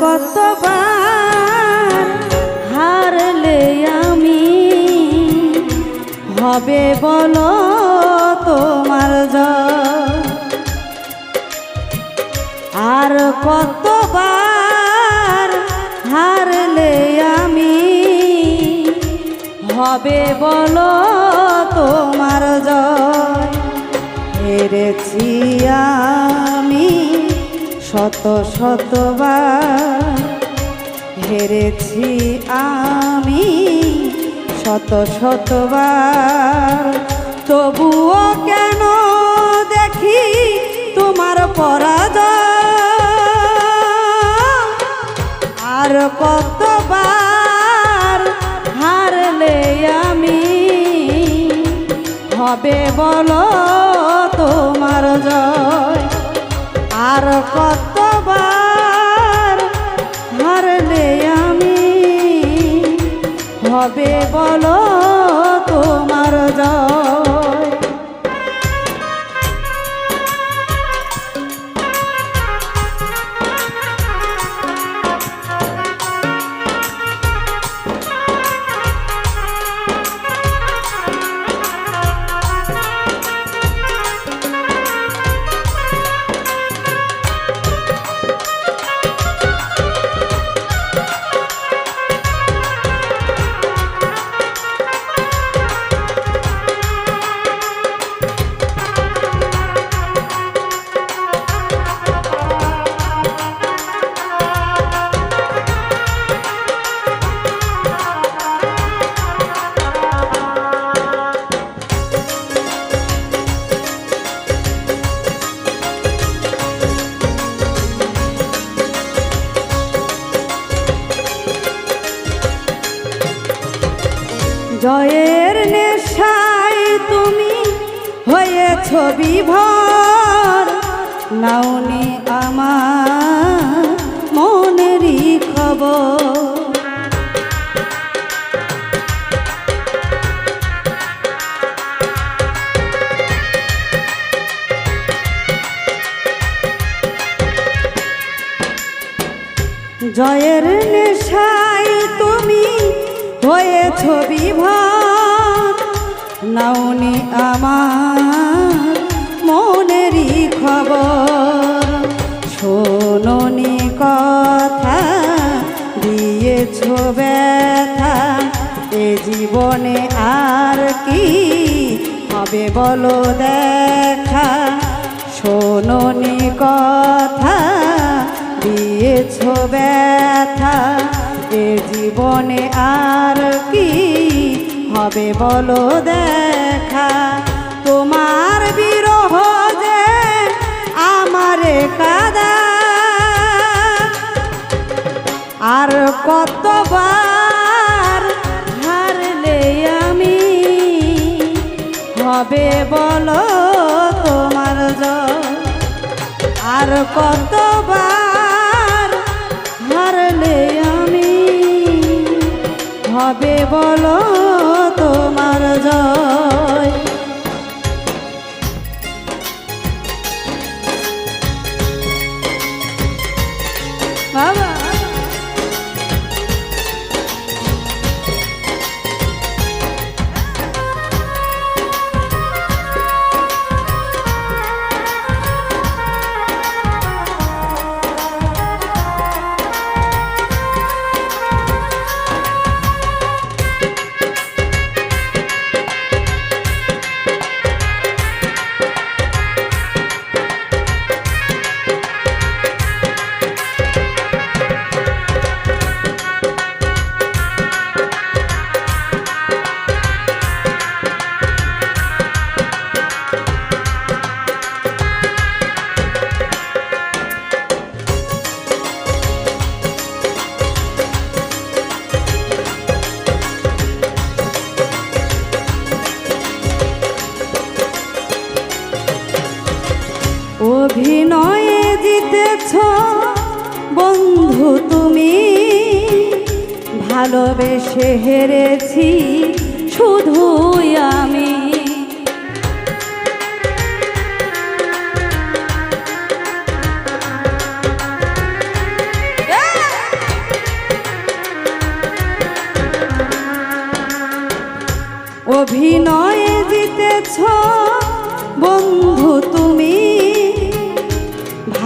কতবার হারলে আমি? হবে বলো তোমার আর কতবার হারলে আমি? হবে বলো তোমার জয়। হেরেছি আমি। শত শতবার হেরেছি আমি, শত শতবার। তবুও কেন দেখি তোমার পরাজয়? আর কতবার হারলে আমি? হবে বলো তোমার জয়। আর কতবার হারলে আমি? হবে বলো বিভর নাওনি আমার মনেরই খবর। জয়ের নেশায় তুমি হয়েছ বিভর। নাওনি আমার জীবনে আর কি হবে বলো দেখা? শোনি কথা, দিয়েছ ব্যথা। এ জীবনে আর কি হবে বলো দেখা? তোমার বিরহ যে আমারে কাদা। আর কতবার হবে বলো তোমার আর কতবার হারলে আমি? হবে বলো তোমার জয়। অভিনয়ে জিতেছ। বন্ধু তুমি ভালোবেসে হেরেছি। শুধুই আমি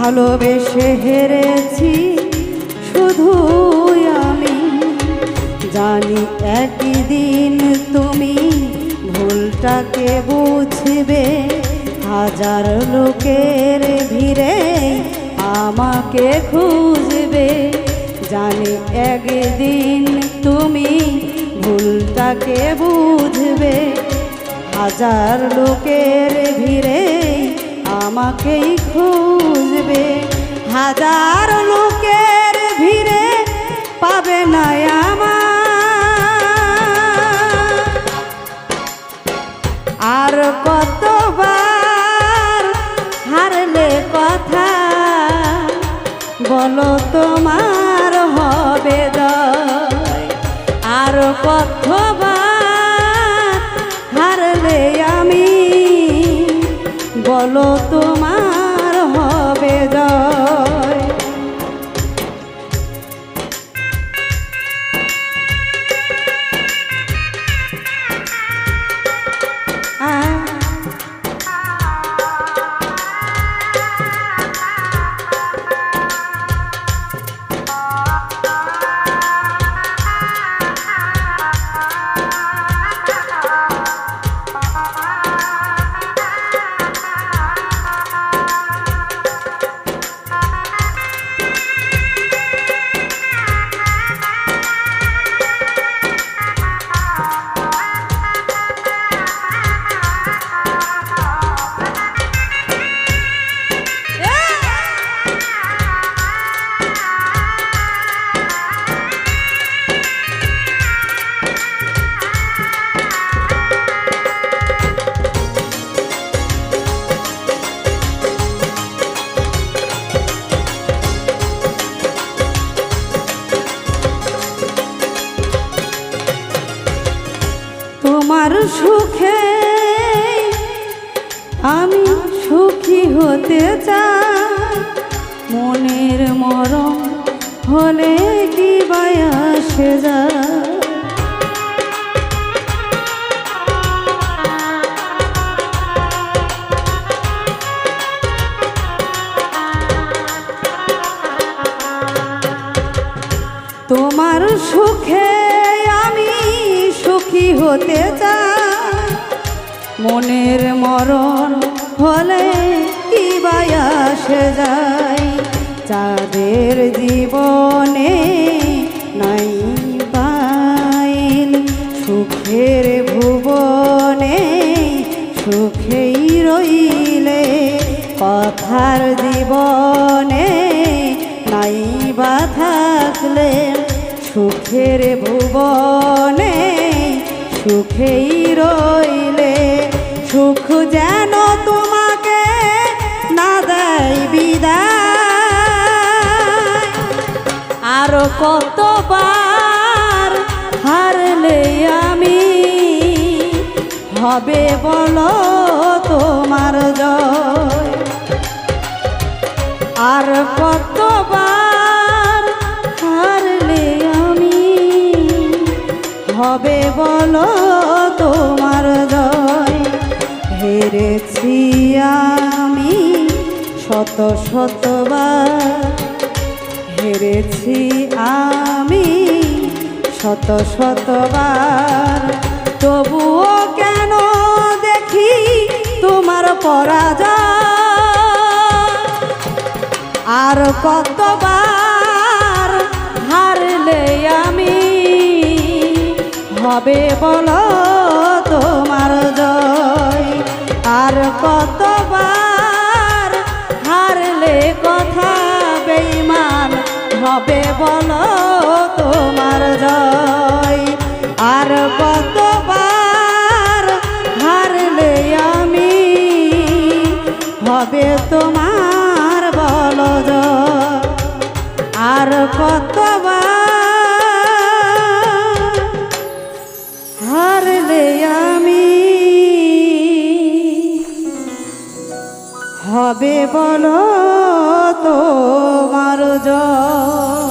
ভালোবেসে হেরেছি শুধু আমি। জানি একদিন তুমি ভুলটাকে বুঝবে। হাজার লোকের ভিড়ে আমাকে খুঁজবে। জানি একদিন তুমি ভুলটাকে বুঝবে। হাজার লোকের ভিড়ে আমাকেই খুঁজবে। হাজার লোকের ভিড়ে পাবে না আমার। আর কতবার হারলে কথা বলো তোমার হবে আর কতবার হারলে আমি বলো তোমার সুখে আমি সুখী হতে চাই। মনের মরম হলে কি বায়াসে যা তোমার সুখে সুখী হতে চাই মনের মরণ হলে কি বায়াসে যায়। চাঁদের জীবনে নাই পাইল সুখের ভুবনে সুখেই রইলে, কথার জীবনে নাই বা থাকলে সুখের ভুবনে সুখেই রইলে, সুখ যেন তোমাকে না দেয় বিদায়। আর কতবার হারলে আমি? হবে বলো তোমার জয়। বলো তোমার জয়। হেরেছি আমি শত শতবার। হেরেছি আমি শত শতবার। তবুও কেন দেখি তোমার পরাজয়? আর কতবার হবে বলো তোমার জয়? আর কতবার হারলে কথা বেইমান হবে বলো তোমার জয়? আর কতবার হারলে আমি হবে তোমার বল জয়? আর কতবার হবে বলো তোমার জয়।